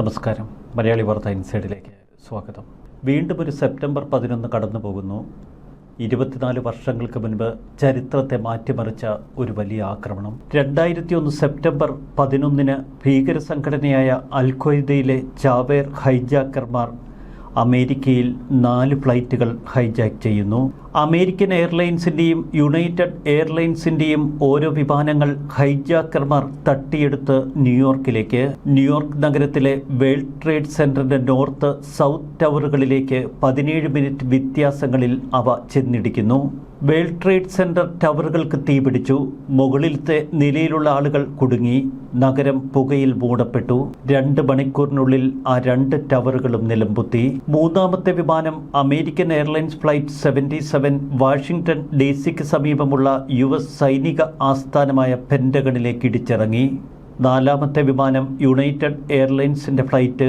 നമസ്കാരം. മലയാളി വാർത്ത ഇൻസൈഡിലേക്ക് സ്വാഗതം. വീണ്ടും ഒരു സെപ്റ്റംബർ പതിനൊന്ന് കടന്നു പോകുന്നു ഇരുപത്തിനാല് വർഷങ്ങൾക്ക് മുൻപ് ചരിത്രത്തെ മാറ്റിമറിച്ച ഒരു വലിയ ആക്രമണം. രണ്ടായിരത്തി ഒന്ന് സെപ്റ്റംബർ പതിനൊന്നിന് ഭീകര സംഘടനയായ അൽഖ്വയ്ദയിലെ ജാവേർ ഹൈജാക്കർമാർ അമേരിക്കയിൽ നാല് ഫ്ലൈറ്റുകൾ ഹൈജാക്ക് ചെയ്യുന്നു. അമേരിക്കൻ എയർലൈൻസിന്റെയും യുണൈറ്റഡ് എയർലൈൻസിന്റെയും ഓരോ വിമാനങ്ങൾ ഹൈജാക്കർമാർ തട്ടിയെടുത്ത് ന്യൂയോർക്കിലേക്ക്. ന്യൂയോർക്ക് നഗരത്തിലെ വേൾഡ് ട്രേഡ് സെന്ററിന്റെ നോർത്ത് സൗത്ത് ടവറുകളിലേക്ക് പതിനേഴ് മിനിറ്റ് വ്യത്യാസങ്ങളിൽ അവ ചെന്നിടിക്കുന്നു. വേൾഡ് ട്രേഡ് സെന്റർ ടവറുകൾക്ക് തീപിടിച്ചു മുകളിലത്തെ നിലയിലുള്ള ആളുകൾ കുടുങ്ങി. നഗരം പുകയിൽ മൂടപ്പെട്ടു. രണ്ട് മണിക്കൂറിനുള്ളിൽ ആ രണ്ട് ടവറുകളും നിലംപൊത്തി. മൂന്നാമത്തെ വിമാനം American airlines flight seventy seven Washington D സിക്ക് സമീപമുള്ള യു എസ് സൈനിക ആസ്ഥാനമായ പെൻഡഗണിലേക്ക് ഇടിച്ചിറങ്ങി. നാലാമത്തെ വിമാനം യുണൈറ്റഡ് എയർലൈൻസിന്റെ ഫ്ലൈറ്റ്.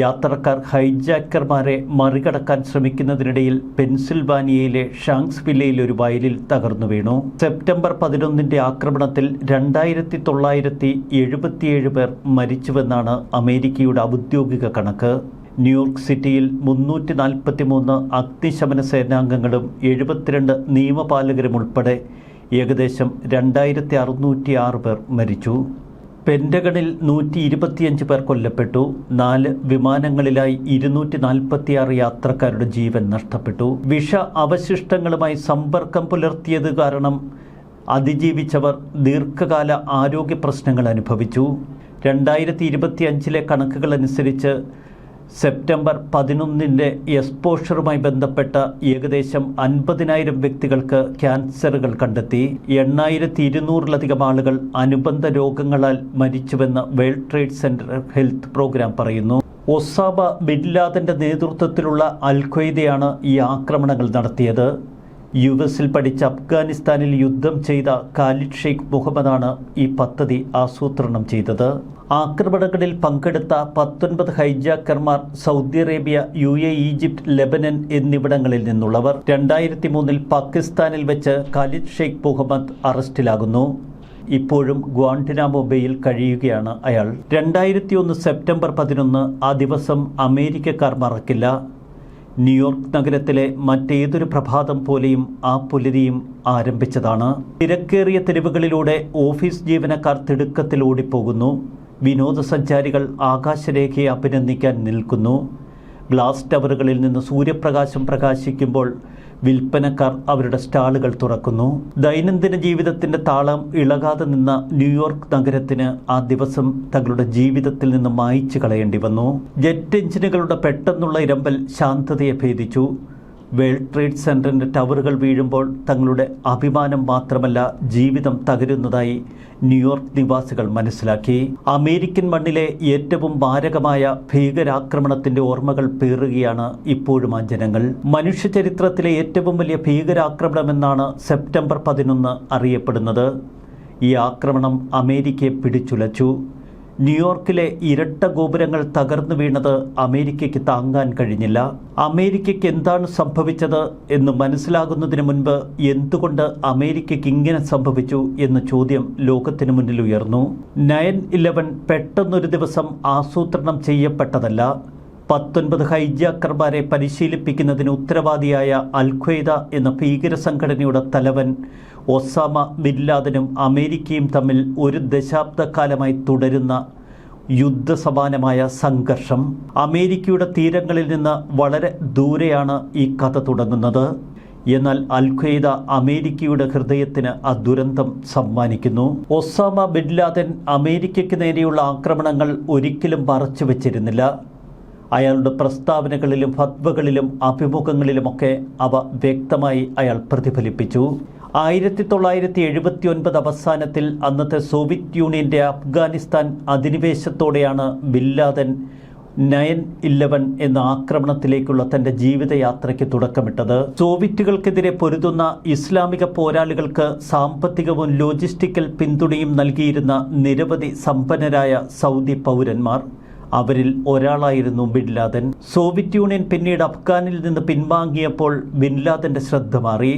യാത്രക്കാർ ഹൈജാക്കർമാരെ മറികടക്കാൻ ശ്രമിക്കുന്നതിനിടയിൽ പെൻസിൽവാനിയയിലെ ഷാങ്സ് വില്ലയിൽ ഒരു വയലിൽ തകർന്നു വീണു. സെപ്റ്റംബർ പതിനൊന്നിന്റെ ആക്രമണത്തിൽ രണ്ടായിരത്തി തൊള്ളായിരത്തി എഴുപത്തിയേഴ് പേർ മരിച്ചുവെന്നാണ് അമേരിക്കയുടെ ഔദ്യോഗിക കണക്ക്. ന്യൂയോർക്ക് സിറ്റിയിൽ മുന്നൂറ്റി നാൽപ്പത്തി മൂന്ന് അഗ്നിശമന സേനാംഗങ്ങളും എഴുപത്തിരണ്ട് നിയമപാലകരും ഉൾപ്പെടെ ഏകദേശം രണ്ടായിരത്തി അറുന്നൂറ്റി ആറ് പേർ മരിച്ചു. പെൻഡഗണിൽ നൂറ്റി ഇരുപത്തിയഞ്ച് പേർ കൊല്ലപ്പെട്ടു. നാല് വിമാനങ്ങളിലായി ഇരുന്നൂറ്റി നാൽപ്പത്തിയാറ് യാത്രക്കാരുടെ ജീവൻ നഷ്ടപ്പെട്ടു. വിഷ അവശിഷ്ടങ്ങളുമായി സമ്പർക്കം പുലർത്തിയത് കാരണം അതിജീവിച്ചവർ ദീർഘകാല ആരോഗ്യ പ്രശ്നങ്ങൾ അനുഭവിച്ചു. രണ്ടായിരത്തി ഇരുപത്തിയഞ്ചിലെ കണക്കുകളനുസരിച്ച് സെപ്റ്റംബർ പതിനൊന്നിന്റെ എക്സ്പോഷറുമായി ബന്ധപ്പെട്ട ഏകദേശം അൻപതിനായിരം വ്യക്തികൾക്ക് ക്യാൻസറുകൾ കണ്ടെത്തി എണ്ണായിരത്തി ഇരുന്നൂറിലധികം ആളുകൾ അനുബന്ധ രോഗങ്ങളാൽ മരിച്ചുവെന്ന് world trade centre health programme പറയുന്നു. ഒസാബ ബിൻ ലാദന്റെ നേതൃത്വത്തിലുള്ള അൽ ഖ്വയ്ദയാണ് ഈ ആക്രമണങ്ങൾ നടത്തിയത്. യു എസിൽ പഠിച്ച അഫ്ഗാനിസ്ഥാനിൽ യുദ്ധം ചെയ്ത ഖാലിദ് ഷെയ്ഖ് മുഹമ്മദാണ് ഈ പദ്ധതി ആസൂത്രണം ചെയ്തത്. ആക്രമണങ്ങളിൽ പങ്കെടുത്ത പത്തൊൻപത് ഹൈജാക്കർമാർ Saudi Arabia U A Egypt Lebanon എന്നിവിടങ്ങളിൽ നിന്നുള്ളവർ. രണ്ടായിരത്തി മൂന്നിൽ പാകിസ്ഥാനിൽ വെച്ച് ഖാലിദ് ഷെയ്ഖ് മുഹമ്മദ് അറസ്റ്റിലാകുന്നു. ഇപ്പോഴും ഗ്വാണ്ടിനാമോ ബേയിൽ കഴിയുകയാണ് അയാൾ. രണ്ടായിരത്തി ഒന്ന് സെപ്റ്റംബർ പതിനൊന്ന് ആ ദിവസം അമേരിക്കക്കാർ മറക്കില്ല. ന്യൂയോർക്ക് നഗരത്തിലെ മറ്റേതൊരു പ്രഭാതം പോലെയും ആ പുലരിയും ആരംഭിച്ചതാണ്. തിരക്കേറിയ തെരുവുകളിലൂടെ ഓഫീസ് ജീവനക്കാർ തിടുക്കത്തിൽ ഓടിപ്പോകുന്നു. വിനോദസഞ്ചാരികൾ ആകാശരേഖയെ അഭിനന്ദിക്കാൻ നിൽക്കുന്നു. ഗ്ലാസ് ടവറുകളിൽ നിന്ന് സൂര്യപ്രകാശം പ്രകാശിക്കുമ്പോൾ വിൽപ്പനക്കാർ അവരുടെ സ്റ്റാളുകൾ തുറക്കുന്നു. ദൈനംദിന ജീവിതത്തിന്റെ താളം ഇളകാതെ നിന്ന ന്യൂയോർക്ക് നഗരത്തിന് ആ ദിവസം തങ്ങളുടെ ജീവിതത്തിൽ നിന്ന് മായ്ച്ചു കളയേണ്ടി വന്നു. ജെറ്റ് എഞ്ചിനുകളുടെ പെട്ടെന്നുള്ള ഇരമ്പൽ ശാന്തതയെ ഭേദിച്ചു. വേൾഡ് ട്രേഡ് സെന്ററിന്റെ ടവറുകൾ വീഴുമ്പോൾ തങ്ങളുടെ അഭിമാനം മാത്രമല്ല ജീവിതം തകരുന്നതായി ന്യൂയോർക്ക് നിവാസികൾ മനസ്സിലാക്കി. അമേരിക്കൻ മണ്ണിലെ ഏറ്റവും മാരകമായ ഭീകരാക്രമണത്തിന്റെ ഓർമ്മകൾ പേറുകയാണ് ഇപ്പോഴും ആ ജനങ്ങൾ. മനുഷ്യചരിത്രത്തിലെ ഏറ്റവും വലിയ ഭീകരാക്രമണമെന്നാണ് സെപ്റ്റംബർ പതിനൊന്ന് അറിയപ്പെടുന്നത്. ഈ ആക്രമണം അമേരിക്കയെ പിടിച്ചുലച്ചു. ന്യൂയോർക്കിലെ ഇരട്ട ഗോപുരങ്ങൾ തകർന്നു വീണത് അമേരിക്കയ്ക്ക് താങ്ങാൻ കഴിഞ്ഞില്ല. അമേരിക്കയ്ക്ക് എന്താണ് സംഭവിച്ചത് എന്ന് മനസ്സിലാകുന്നതിന് മുൻപ് എന്തുകൊണ്ട് അമേരിക്കയ്ക്ക് ഇങ്ങനെ സംഭവിച്ചു എന്ന ചോദ്യം ലോകത്തിനു മുന്നിൽ ഉയർന്നു. നയൻ ഇലവൻ പെട്ടെന്നൊരു ദിവസം ആസൂത്രണം ചെയ്യപ്പെട്ടതല്ല. പത്തൊൻപത് ഹൈജാക്കർമാരെ പരിശീലിപ്പിക്കുന്നതിന് ഉത്തരവാദിയായ അൽഖ്വയ്ദ എന്ന ഭീകര സംഘടനയുടെ തലവൻ ഒസാമ ബിൻ അമേരിക്കയും തമ്മിൽ ഒരു ദശാബ്ദക്കാലമായി തുടരുന്ന യുദ്ധസമാനമായ സംഘർഷം അമേരിക്കയുടെ തീരങ്ങളിൽ നിന്ന് വളരെ ദൂരെയാണ് ഈ കഥ തുടങ്ങുന്നത്. എന്നാൽ അൽഖയ്ദ അമേരിക്കയുടെ ഹൃദയത്തിന് ആ ദുരന്തം സമ്മാനിക്കുന്നു. ഒസാമ ബിൻ അമേരിക്കയ്ക്ക് നേരെയുള്ള ആക്രമണങ്ങൾ ഒരിക്കലും മറച്ചു വച്ചിരുന്നില്ല. അയാളുടെ പ്രസ്താവനകളിലും ഫത്വകളിലും അഭിമുഖങ്ങളിലുമൊക്കെ അവ വ്യക്തമായി അയാൾ പ്രതിഫലിപ്പിച്ചു. ആയിരത്തി തൊള്ളായിരത്തി എഴുപത്തി ഒൻപത് അവസാനത്തിൽ അന്നത്തെ സോവിയറ്റ് യൂണിയന്റെ അഫ്ഗാനിസ്ഥാൻ അധിനിവേശത്തോടെയാണ് ബില്ലാദൻ നയൻ ഇലവൻ എന്ന ആക്രമണത്തിലേക്കുള്ള തന്റെ ജീവിതയാത്രയ്ക്ക് തുടക്കമിട്ടത്. സോവിയറ്റുകൾക്കെതിരെ പൊരുതുന്ന ഇസ്ലാമിക പോരാളികൾക്ക് സാമ്പത്തികവും ലോജിസ്റ്റിക്കൽ പിന്തുണയും നൽകിയിരുന്ന നിരവധി സമ്പന്നരായ സൗദി പൗരന്മാർ അവരിൽ ഒരാളായിരുന്നു ബിൻ ലാദൻ സോവിയറ്റ് യൂണിയൻ പിന്നീട് അഫ്ഗാനിൽ നിന്ന് പിൻവാങ്ങിയപ്പോൾ ബിൻ ലാദന്റെ ശ്രദ്ധ മാറി.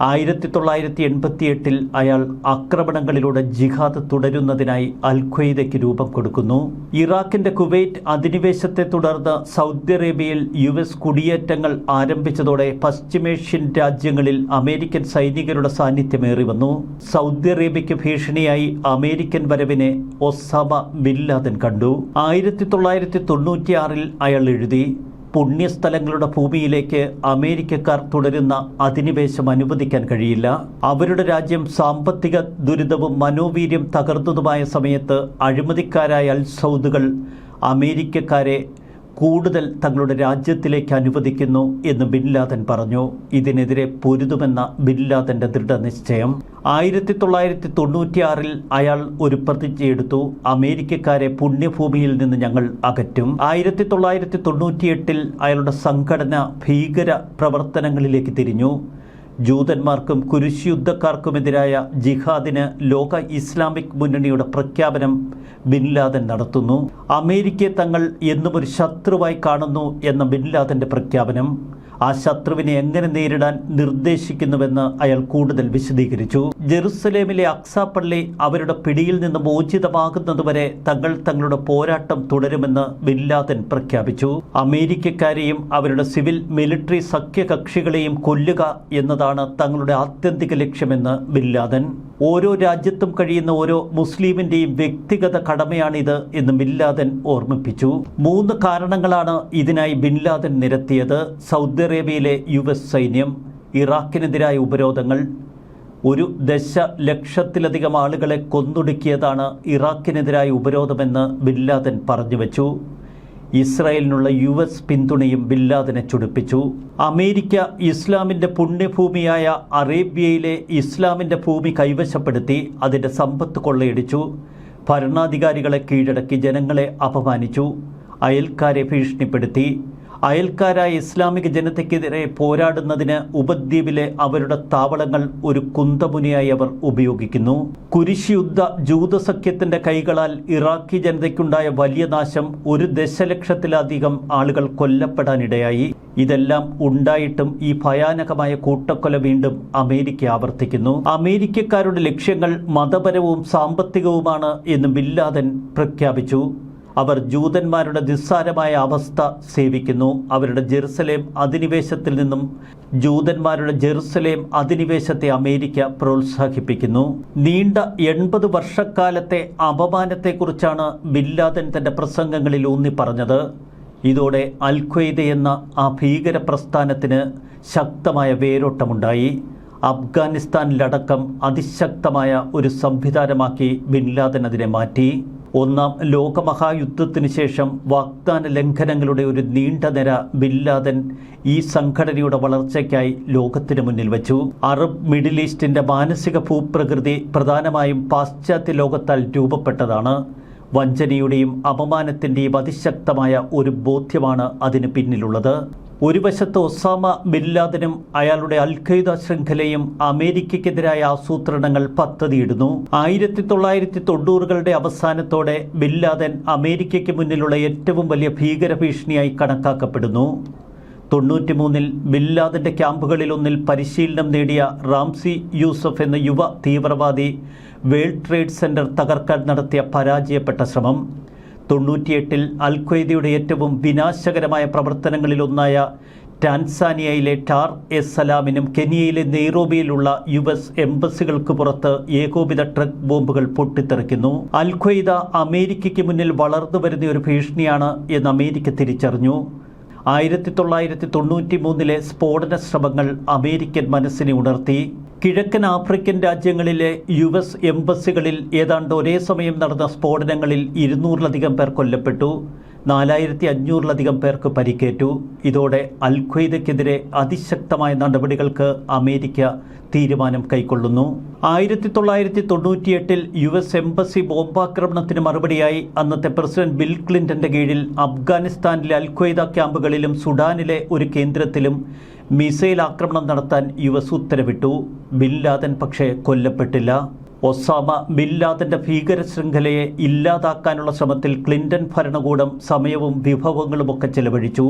ആയിരത്തി തൊള്ളായിരത്തി എൺപത്തി എട്ടിൽ അയാൾ ആക്രമണങ്ങളിലൂടെ ജിഹാദ് തുടരുന്നതിനായി അൽ ഖ്വയ്ദയ്ക്ക് രൂപം കൊടുക്കുന്നു. ഇറാഖിന്റെ കുവൈറ്റ് അധിനിവേശത്തെ തുടർന്ന് സൗദി അറേബ്യയിൽ യു എസ് കുടിയേറ്റങ്ങൾ ആരംഭിച്ചതോടെ പശ്ചിമേഷ്യൻ രാജ്യങ്ങളിൽ അമേരിക്കൻ സൈനികരുടെ സാന്നിധ്യമേറി വന്നു. സൗദി അറേബ്യയ്ക്ക് ഭീഷണിയായി അമേരിക്കൻ വരവിനെ ഒസാമ ബിൻ ലാദൻ കണ്ടു. ആയിരത്തി തൊള്ളായിരത്തി തൊണ്ണൂറ്റിയാറിൽ അയാൾ എഴുതി പുണ്യസ്ഥലങ്ങളുടെ ഭൂമിയിലേക്ക് അമേരിക്കക്കാർ തുടരുന്ന അധിനിവേശം അനുവദിക്കാൻ കഴിയില്ല. അവരുടെ രാജ്യം സാമ്പത്തിക ദുരിതവും മനോവീര്യം തകർന്നതുമായ സമയത്ത് അഴിമതിക്കാരായ അൽ സൗദുകൾ അമേരിക്കക്കാരെ കൂടുതൽ തങ്ങളുടെ രാജ്യത്തിലേക്ക് അനുവദിക്കുന്നു എന്ന് ബിൻ ലാദൻ പറഞ്ഞു. ഇതിനെതിരെ പൊരുതുമെന്ന ബിൻ ലാദന്റെ ദൃഢനിശ്ചയം. ആയിരത്തി തൊള്ളായിരത്തി തൊണ്ണൂറ്റിയാറിൽ അയാൾ ഒരു പ്രതിജ്ഞയെടുത്തു അമേരിക്കക്കാരെ പുണ്യഭൂമിയിൽ നിന്ന് ഞങ്ങൾ അകറ്റും. ആയിരത്തി തൊള്ളായിരത്തി തൊണ്ണൂറ്റിയെട്ടിൽ അയാളുടെ സംഘടന ഭീകര പ്രവർത്തനങ്ങളിലേക്ക് തിരിഞ്ഞു. ജൂതന്മാർക്കും കുരിശുയുദ്ധക്കാർക്കുമെതിരായ ജിഹാദിന് ലോക ഇസ്ലാമിക് മുന്നണിയുടെ പ്രഖ്യാപനം ബിൻ ലാദൻ നടത്തുന്നു. അമേരിക്കയെ തങ്ങൾ എന്നും ഒരു ശത്രുവായി കാണുന്നു എന്ന ബിൻ ലാദന്റെ പ്രഖ്യാപനം ആ ശത്രുവിനെ എങ്ങനെ നേരിടാൻ നിർദ്ദേശിക്കുന്നുവെന്ന് അയാൾ കൂടുതൽ വിശദീകരിച്ചു. ജെറുസലേമിലെ അക്സാപ്പള്ളി പള്ളി അവരുടെ പിടിയിൽ നിന്ന് മോചിതമാകുന്നതുവരെ തങ്ങൾ തങ്ങളുടെ പോരാട്ടം തുടരുമെന്ന് ബില്ലാദൻ പ്രഖ്യാപിച്ചു. അമേരിക്കക്കാരെയും അവരുടെ സിവിൽ മിലിറ്ററി സഖ്യകക്ഷികളെയും കൊല്ലുക എന്നതാണ് തങ്ങളുടെ ആത്യന്തിക ലക്ഷ്യമെന്ന് ബിൻ ലാദൻ ഓരോ രാജ്യത്തും കഴിയുന്ന ഓരോ മുസ്ലിമിന്റെയും വ്യക്തിഗത കടമയാണിത് എന്ന് ബിൻ ലാദൻ ഓർമ്മിപ്പിച്ചു. മൂന്ന് കാരണങ്ങളാണ് ഇതിനായി ബിൻ ലാദൻ നിരത്തിയത്. സൗദി അറേബ്യയിലെ യു എസ് സൈന്യം ഇറാഖിനെതിരായ ഉപരോധങ്ങൾ ഒരു ദശലക്ഷത്തിലധികം ആളുകളെ കൊന്നൊടുക്കിയതാണ് ഇറാഖിനെതിരായ ഉപരോധമെന്ന് ബിൻ ലാദൻ പറഞ്ഞുവെച്ചു ഇസ്രായേലിനുള്ള യു എസ് പിന്തുണയും ബില്ലാദിനെ ചുടിപ്പിച്ചു. അമേരിക്ക ഇസ്ലാമിന്റെ പുണ്യഭൂമിയായ അറേബ്യയിലെ ഇസ്ലാമിന്റെ ഭൂമി കൈവശപ്പെടുത്തി അതിന്റെ സമ്പത്ത് കൊള്ളയടിച്ചു. ഭരണാധികാരികളെ കീഴടക്കി ജനങ്ങളെ അപമാനിച്ചു. അയൽക്കാരെ ഭീഷണിപ്പെടുത്തി. അയൽക്കാരായ ഇസ്ലാമിക ജനതയ്ക്കെതിരെ പോരാടുന്നതിന് ഉപദ്വീപിലെ അവരുടെ താവളങ്ങൾ ഒരു കുന്തമുനയായി അവർ ഉപയോഗിക്കുന്നു. കുരിശുയുദ്ധ ജൂതസഖ്യത്തിന്റെ കൈകളാൽ ഇറാഖി ജനതയ്ക്കുണ്ടായ വലിയ നാശം ഒരു ദശലക്ഷത്തിലധികം ആളുകൾ കൊല്ലപ്പെടാനിടയായി. ഇതെല്ലാം ഉണ്ടായിട്ടും ഈ ഭയാനകമായ കൂട്ടക്കൊല വീണ്ടും അമേരിക്ക ആവർത്തിക്കുന്നു. അമേരിക്കക്കാരുടെ ലക്ഷ്യങ്ങൾ മതപരവും സാമ്പത്തികവുമാണ് എന്ന് ബില്ലാദൻ പ്രഖ്യാപിച്ചു. അവർ ജൂതന്മാരുടെ നിസ്സാരമായ അവസ്ഥ സേവിക്കുന്നു. അവരുടെ ജെറുസലേം അധിനിവേശത്തിൽ നിന്നും ജൂതന്മാരുടെ ജെറുസലേം അധിനിവേശത്തെ അമേരിക്ക പ്രോത്സാഹിപ്പിക്കുന്നു. നീണ്ട എൺപത് വർഷക്കാലത്തെ അപമാനത്തെക്കുറിച്ചാണ് ബില്ലാദൻ തന്റെ പ്രസംഗങ്ങളിൽ ഊന്നി പറഞ്ഞത് ഇതോടെ അൽ ഖ്വയ്ദ എന്ന ആ ഭീകര പ്രസ്ഥാനത്തിന് ശക്തമായ വേരോട്ടമുണ്ടായി. അഫ്ഗാനിസ്ഥാനിലടക്കം അതിശക്തമായ ഒരു സംവിധാനമാക്കി ബിൻ ലാദൻ അതിനെ മാറ്റി. ഒന്നാം ലോകമഹായുദ്ധത്തിന് ശേഷം വാഗ്ദാന ലംഘനങ്ങളുടെ ഒരു നീണ്ട നിര ബില്ലാദൻ ഈ സംഘടനയുടെ വളർച്ചയ്ക്കായി ലോകത്തിന് മുന്നിൽ വച്ചു. അറബ് മിഡിൽ ഈസ്റ്റിന്റെ മാനസിക ഭൂപ്രകൃതി പ്രധാനമായും പാശ്ചാത്യ ലോകത്താൽ രൂപപ്പെട്ടതാണ്. വഞ്ചനയുടെയും അപമാനത്തിന്റെയും അതിശക്തമായ ഒരു ബോധ്യമാണ് അതിന് പിന്നിലുള്ളത്. ഒരു വശത്ത് ഒസാമ ബില്ലാദനും അയാളുടെ അൽ ഖയ്ദ ശൃംഖലയും അമേരിക്കയ്ക്കെതിരായ ആസൂത്രണങ്ങൾ പദ്ധതിയിടുന്നു. ആയിരത്തി തൊള്ളായിരത്തി തൊണ്ണൂറുകളുടെ അവസാനത്തോടെ ബില്ലാദൻ അമേരിക്കയ്ക്ക് മുന്നിലുള്ള ഏറ്റവും വലിയ ഭീകര ഭീഷണിയായി കണക്കാക്കപ്പെടുന്നു. തൊണ്ണൂറ്റിമൂന്നിൽ ബില്ലാദിന്റെ ക്യാമ്പുകളിലൊന്നിൽ പരിശീലനം നേടിയ റാംസി യൂസഫ് എന്ന യുവ തീവ്രവാദി വേൾഡ് ട്രേഡ് സെന്റർ തകർക്കാൻ നടത്തിയ പരാജയപ്പെട്ട ശ്രമം. തൊണ്ണൂറ്റിയെട്ടിൽ അൽ ഖ്വയ്ദയുടെ ഏറ്റവും വിനാശകരമായ പ്രവർത്തനങ്ങളിലൊന്നായ ടാൻസാനിയയിലെ ടാർ എസ് സലാമിനും കെനിയയിലെ നെയ്റോബിയിലുള്ള യു എസ് എംബസികൾക്ക് പുറത്ത് ഏകോപിത ട്രക്ക് ബോംബുകൾ പൊട്ടിത്തെറിക്കുന്നു. അൽ അമേരിക്കയ്ക്ക് മുന്നിൽ വളർന്നു വരുന്ന ഒരു ഭീഷണിയാണ് എന്ന് അമേരിക്ക തിരിച്ചറിഞ്ഞു. ആയിരത്തി തൊള്ളായിരത്തി തൊണ്ണൂറ്റി മൂന്നിലെ സ്ഫോടന ശ്രമങ്ങൾ അമേരിക്കൻ മനസ്സിനെ ഉണർത്തി. കിഴക്കൻ ആഫ്രിക്കൻ രാജ്യങ്ങളിലെ യു എസ് എംബസികളിൽ ഏതാണ്ട് ഒരേ സമയം നടന്ന സ്ഫോടനങ്ങളിൽ ഇരുന്നൂറിലധികം പേർ കൊല്ലപ്പെട്ടു. നാലായിരത്തി അഞ്ഞൂറിലധികം പേർക്ക് പരിക്കേറ്റു. ഇതോടെ അൽ ഖ്വയ്ദയ്ക്കെതിരെ അതിശക്തമായ നടപടികൾക്ക് അമേരിക്ക തീരുമാനം കൈക്കൊള്ളുന്നു. ആയിരത്തി തൊള്ളായിരത്തി തൊണ്ണൂറ്റിയെട്ടിൽ യു എസ് എംബസി ബോംബാക്രമണത്തിന് മറുപടിയായി അന്നത്തെ പ്രസിഡന്റ് ബിൽ ക്ലിന്റന്റെ കീഴിൽ അഫ്ഗാനിസ്ഥാനിലെ അൽ ഖ്വയ്ദ ക്യാമ്പുകളിലും സുഡാനിലെ ഒരു കേന്ദ്രത്തിലും മിസൈൽ ആക്രമണം നടത്താൻ യു എസ് ഉത്തരവിട്ടു. ബിൻ ലാദൻ പക്ഷേ കൊല്ലപ്പെട്ടില്ല. ഒസാമ ബിൻ ലാദന്റെ ഭീകര ശൃംഖലയെ ഇല്ലാതാക്കാനുള്ള ശ്രമത്തിൽ ക്ലിന്റൺ ഭരണകൂടം സമയവും വിഭവങ്ങളുമൊക്കെ ചെലവഴിച്ചു.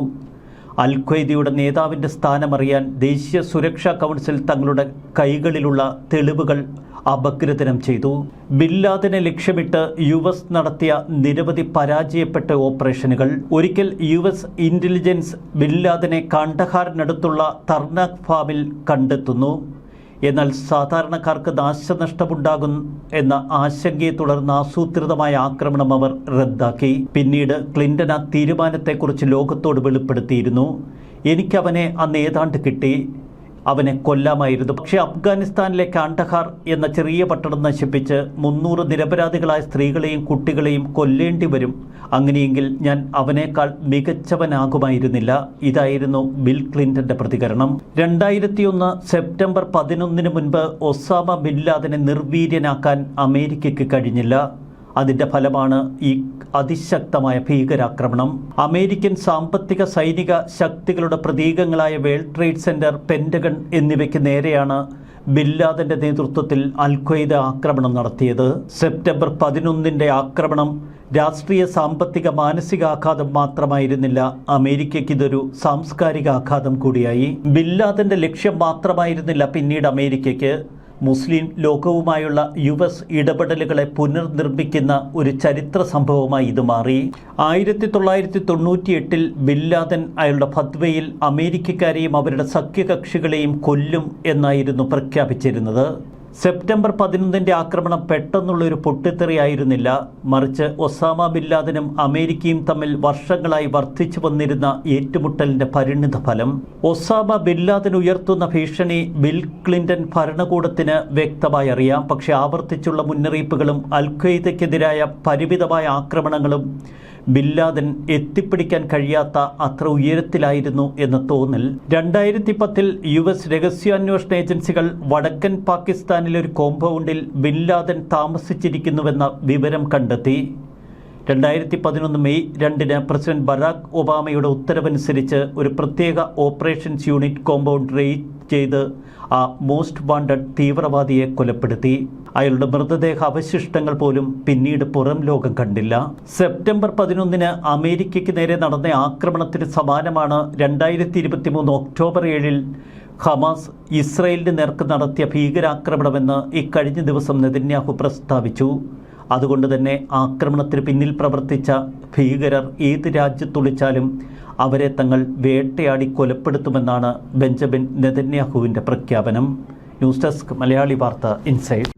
അൽ ഖ്വയ്ദയുടെ നേതാവിന്റെ സ്ഥാനമറിയാൻ ദേശീയ സുരക്ഷാ കൗൺസിൽ തങ്ങളുടെ കൈകളിലുള്ള തെളിവുകൾ അപഗ്രഥനം ചെയ്തു. ബില്ലാദിനെ ലക്ഷ്യമിട്ട് യു എസ് നടത്തിയ നിരവധി പരാജയപ്പെട്ട ഓപ്പറേഷനുകൾ. ഒരിക്കൽ യു എസ് ഇന്റലിജൻസ് ബില്ലാദിനെ കണ്ടഹാറിനടുത്തുള്ള തർനാക് ഫാമിൽ കണ്ടെത്തുന്നു. എന്നാൽ സാധാരണക്കാർക്ക് നാശനഷ്ടമുണ്ടാകും എന്ന ആശങ്കയെ തുടർന്ന് ആസൂത്രിതമായ ആക്രമണം അവർ റദ്ദാക്കി. പിന്നീട് ക്ലിന്റൺ ആ തീരുമാനത്തെക്കുറിച്ച് ലോകത്തോട് വെളിപ്പെടുത്തിയിരുന്നു. എനിക്കവനെ അന്ന് ഏതാണ്ട് കിട്ടി. അവനെ കൊല്ലാമായിരുന്നു. പക്ഷേ അഫ്ഗാനിസ്ഥാനിലെ കാണ്ടഹാർ എന്ന ചെറിയ പട്ടണം നശിപ്പിച്ച് മുന്നൂറ് നിരപരാധികളായ സ്ത്രീകളെയും കുട്ടികളെയും കൊല്ലേണ്ടി വരും. അങ്ങനെയെങ്കിൽ ഞാൻ അവനേക്കാൾ മികച്ചവനാകുമായിരുന്നില്ല. ഇതായിരുന്നു ബിൽ ക്ലിന്റന്റെ പ്രതികരണം. രണ്ടായിരത്തിയൊന്ന് സെപ്റ്റംബർ പതിനൊന്നിന് മുൻപ് ഒസാമ ബിൻ ലാദനെ നിർവീര്യനാക്കാൻ അമേരിക്കയ്ക്ക് കഴിഞ്ഞില്ല. അതിന്റെ ഫലമാണ് ഈ അതിശക്തമായ ഭീകരാക്രമണം. അമേരിക്കൻ സാമ്പത്തിക സൈനിക ശക്തികളുടെ പ്രതീകങ്ങളായ വേൾഡ് ട്രേഡ് സെന്റർ പെന്റഗൺ എന്നിവയ്ക്ക് നേരെയാണ് ബില്ലാദന്റെ നേതൃത്വത്തിൽ അൽഖ്വയ്ദ ആക്രമണം നടത്തിയത്. സെപ്റ്റംബർ പതിനൊന്നിന്റെ ആക്രമണം രാഷ്ട്രീയ സാമ്പത്തിക മാനസികാഘാതം മാത്രമായിരുന്നില്ല. അമേരിക്കയ്ക്ക് ഇതൊരു സാംസ്കാരിക ആഘാതം കൂടിയായി. ബില്ലാദന്റെ ലക്ഷ്യം മാത്രമായിരുന്നില്ല പിന്നീട് അമേരിക്കയ്ക്ക്. മുസ്ലിം ലോകവുമായുള്ള യു എസ് ഇടപെടലുകളെ പുനർനിർമ്മിക്കുന്ന ഒരു ചരിത്ര സംഭവമായി ഇത് മാറി. ആയിരത്തി തൊള്ളായിരത്തി തൊണ്ണൂറ്റി എട്ടിൽ ബില്ലാദൻ അയാളുടെ ഫത്വയിൽ അമേരിക്കക്കാരെയും അവരുടെ സഖ്യകക്ഷികളെയും കൊല്ലും എന്നായിരുന്നു പ്രഖ്യാപിച്ചിരുന്നത്. സെപ്റ്റംബർ പതിനൊന്നിന്റെ ആക്രമണം പെട്ടെന്നുള്ള ഒരു പൊട്ടിത്തെറിയായിരുന്നില്ല. മറിച്ച് ഒസാമ ബില്ലാദനും അമേരിക്കയും തമ്മിൽ വർഷങ്ങളായി വർദ്ധിച്ചു വന്നിരുന്ന ഏറ്റുമുട്ടലിന്റെ പരിണിത ഫലം. ഒസാമ ലാദൻ ഉയർത്തുന്ന ഭീഷണി ബിൽ ക്ലിന്റൺ ഭരണകൂടത്തിന് വ്യക്തമായി അറിയാം. പക്ഷേ ആവർത്തിച്ചുള്ള മുന്നറിയിപ്പുകളും അൽഖയ്ദയ്ക്കെതിരായ പരിമിതമായ ആക്രമണങ്ങളും ബില്ലാദൻ എത്തിപ്പിടിക്കാൻ കഴിയാത്ത അത്ര ഉയരത്തിലായിരുന്നു എന്ന തോന്നൽ. രണ്ടായിരത്തി പത്തിൽ യു എസ് രഹസ്യാന്വേഷണ ഏജൻസികൾ വടക്കൻ പാകിസ്ഥാനിലെ ഒരു കോമ്പൗണ്ടിൽ ബില്ലാദൻ താമസിച്ചിരിക്കുന്നുവെന്ന വിവരം കണ്ടെത്തി. രണ്ടായിരത്തി പതിനൊന്ന് മെയ് രണ്ടിന് പ്രസിഡന്റ് ബറാക് ഒബാമയുടെ ഉത്തരവനുസരിച്ച് ഒരു പ്രത്യേക ഓപ്പറേഷൻസ് യൂണിറ്റ് കോമ്പൗണ്ട് റെയ്ഡ് ചെയ്ത് ആ മോസ്റ്റ് വാണ്ടഡ് തീവ്രവാദിയെ കൊലപ്പെടുത്തി. അയാളുടെ മൃതദേഹ അവശിഷ്ടങ്ങൾ പോലും പിന്നീട് പുറം ലോകം കണ്ടില്ല. സെപ്റ്റംബർ പതിനൊന്നിന് അമേരിക്കയ്ക്ക് നേരെ നടന്ന ആക്രമണത്തിന് സമാനമാണ് രണ്ടായിരത്തി ഇരുപത്തി മൂന്ന് ഒക്ടോബർ ഏഴിൽ ഹമാസ് ഇസ്രയേലിന് നേർക്ക് നടത്തിയ ഭീകരാക്രമണമെന്ന് ഇക്കഴിഞ്ഞ ദിവസം നെതന്യാഹു പ്രസ്താവിച്ചു. അതുകൊണ്ട് തന്നെ ആക്രമണത്തിന് പിന്നിൽ പ്രവർത്തിച്ച ഭീകരർ ഏത് രാജ്യത്തൊളിച്ചാലും അവരെ തങ്ങൾ വേട്ടയാടി കൊലപ്പെടുത്തുമെന്നാണ് ബെഞ്ചമിൻ നെതന്യാഹുവിന്റെ പ്രഖ്യാപനം. ന്യൂസ് ഡെസ്ക് മലയാളി വാർത്ത ഇൻസൈഡ്.